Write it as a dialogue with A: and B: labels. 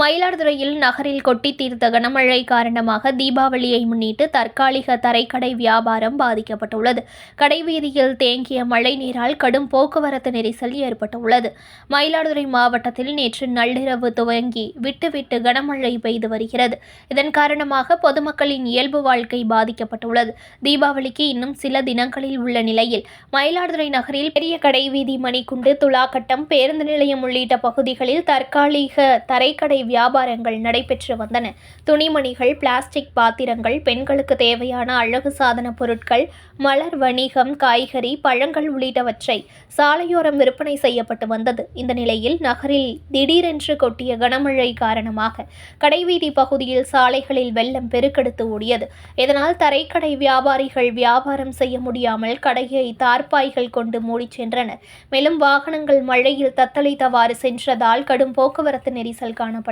A: மயிலாடுதுறையில் நகரில் கொட்டி தீர்த்த கனமழை காரணமாக தீபாவளியை முன்னிட்டு தற்காலிக தரைக்கடை வியாபாரம் பாதிக்கப்பட்டுள்ளது. கடைவீதியில் தேங்கிய மழை நீரால் கடும் போக்குவரத்து நெரிசல் ஏற்பட்டுள்ளது. மயிலாடுதுறை மாவட்டத்தில் நேற்று நள்ளிரவு துவங்கி விட்டுவிட்டு கனமழை பெய்து வருகிறது. இதன் காரணமாக பொதுமக்களின் இயல்பு வாழ்க்கை பாதிக்கப்பட்டுள்ளது. தீபாவளிக்கு இன்னும் சில தினங்களில் உள்ள நிலையில் மயிலாடுதுறை நகரில் பெரிய கடைவீதி மணிக்குண்டு துலாக்கட்டம் பேருந்து நிலையம் உள்ளிட்ட பகுதிகளில் தற்காலிக தரைக்கடை வியாபாரங்கள் நடைபெற்று வந்தன. துணிமணிகள் பிளாஸ்டிக் பாத்திரங்கள் பெண்களுக்கு தேவையான அழகு சாதன பொருட்கள் மலர் வணிகம் காய்கறி பழங்கள் உள்ளிட்டவற்றை சாலையோரம் விற்பனை செய்யப்பட்டு வந்தது. இந்த நிலையில் நகரில் திடீரென்று கொட்டிய கனமழை காரணமாக கடைவீதி பகுதியில் சாலைகளில் வெள்ளம் பெருக்கெடுத்து ஓடியது. இதனால் தரைக்கடை வியாபாரிகள் வியாபாரம் செய்ய முடியாமல் கடையை தார்ப்பாய்கள் கொண்டு மூடிச் சென்றனர். மேலும் வாகனங்கள் மழையில் தத்தளித்தவாறு சென்றதால் கடும் போக்குவரத்து நெரிசல் காணப்பட்டது.